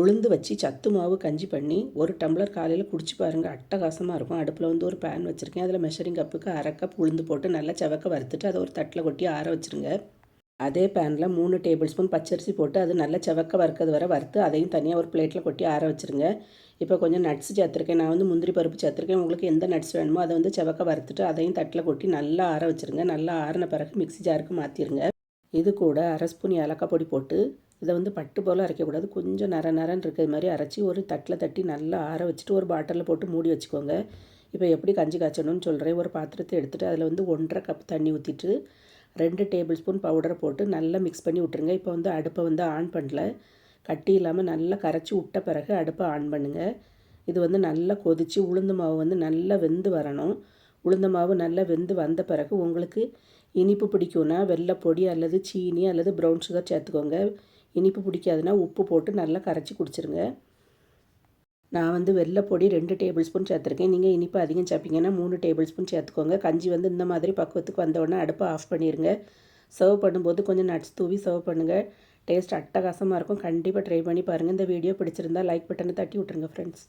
உளுந்து வச்சு சத்து மாவு கஞ்சி பண்ணி ஒரு டம்ளர் காலையில் குடிச்சு பாருங்கள் அட்டகாசமாக இருக்கும். அடுப்பில் வந்து ஒரு பேன் வச்சுருக்கேன். அதில் மெஷரிங் கப்புக்கு அரை கப் உளுந்து போட்டு நல்லா செவக்க வறுத்துட்டு அதை ஒரு தட்டில் கொட்டி ஆற வச்சுருங்க. அதே பேனில் மூணு டேபிள் ஸ்பூன் பச்சரிசி போட்டு அது நல்லா செவக்க வறுக்கிறது வரை வறுத்து அதையும் தனியாக ஒரு பிளேட்டில் கொட்டி ஆற வச்சுருங்க. இப்போ கொஞ்சம் நட்ஸ் சேர்த்துருக்கேன். நான் வந்து முந்திரி பருப்பு சேர்த்துருக்கேன். உங்களுக்கு எந்த நட்ஸ் வேணுமோ அதை வந்து செவக்க வறுத்துட்டு அதையும் தட்டில் கொட்டி நல்லா ஆற வச்சுருங்க. நல்லா ஆறின பிறகு மிக்ஸி ஜாருக்கு மாற்றிடுங்க இது கூட அரை ஸ்பூன் ஏலக்காய் பொடி போட்டு இதை வந்து பட்டு போல் அரைக்கக்கூடாது. கொஞ்சம் நர நரன்னு இருக்கிற மாதிரி அரைச்சி ஒரு தட்டில் தட்டி நல்லா ஆற வச்சுட்டு ஒரு பாட்டிலில் போட்டு மூடி வச்சுக்கோங்க. இப்போ எப்படி கஞ்சி காய்ச்சணும்னு சொல்கிறேன். ஒரு பாத்திரத்தை எடுத்துகிட்டு அதில் வந்து ஒன்றரை கப் தண்ணி ஊற்றிட்டு ரெண்டு டேபிள் ஸ்பூன் பவுடரை போட்டு நல்லா மிக்ஸ் பண்ணி விட்ருங்க இப்போ வந்து அடுப்பை வந்து ஆன் பண்ணல. கட்டி இல்லாமல் நல்லா கரைச்சி விட்ட பிறகு அடுப்பை ஆன் பண்ணுங்கள் இது வந்து நல்லா கொதித்து உளுந்து மாவு வந்து நல்லா வெந்து வரணும். உளுந்த மாவு நல்லா வெந்து வந்த பிறகு உங்களுக்கு இனிப்பு பிடிக்கும்னா வெள்ளைப்பொடி அல்லது சீனி அல்லது ப்ரௌன் சுகர் சேர்த்துக்கோங்க. இனிப்பு பிடிக்காதுன்னா உப்பு போட்டு நல்லா கரைச்சி குடிச்சிருங்க. நான் வந்து வெள்ளைப்பொடி ரெண்டு டேபிள் ஸ்பூன் சேர்த்துருக்கேன். நீங்கள் இனிப்பு அதிகம் சேர்ப்பீங்கன்னா மூணு டேபிள் ஸ்பூன் சேர்த்துக்கோங்க. கஞ்சி வந்து இந்த மாதிரி பக்குவத்துக்கு வந்தவுடனே அடுப்பை ஆஃப் பண்ணிடுங்க சர்வ் பண்ணும்போது கொஞ்சம் நட்ஸ் தூவி சர்வ் பண்ணுங்கள் டேஸ்ட் அட்டகாசமாக இருக்கும். கண்டிப்பாக ட்ரை பண்ணி பாருங்கள் இந்த வீடியோ பிடிச்சிருந்தா லைக் பட்டனை தட்டி விட்ருங்க ஃப்ரெண்ட்ஸ்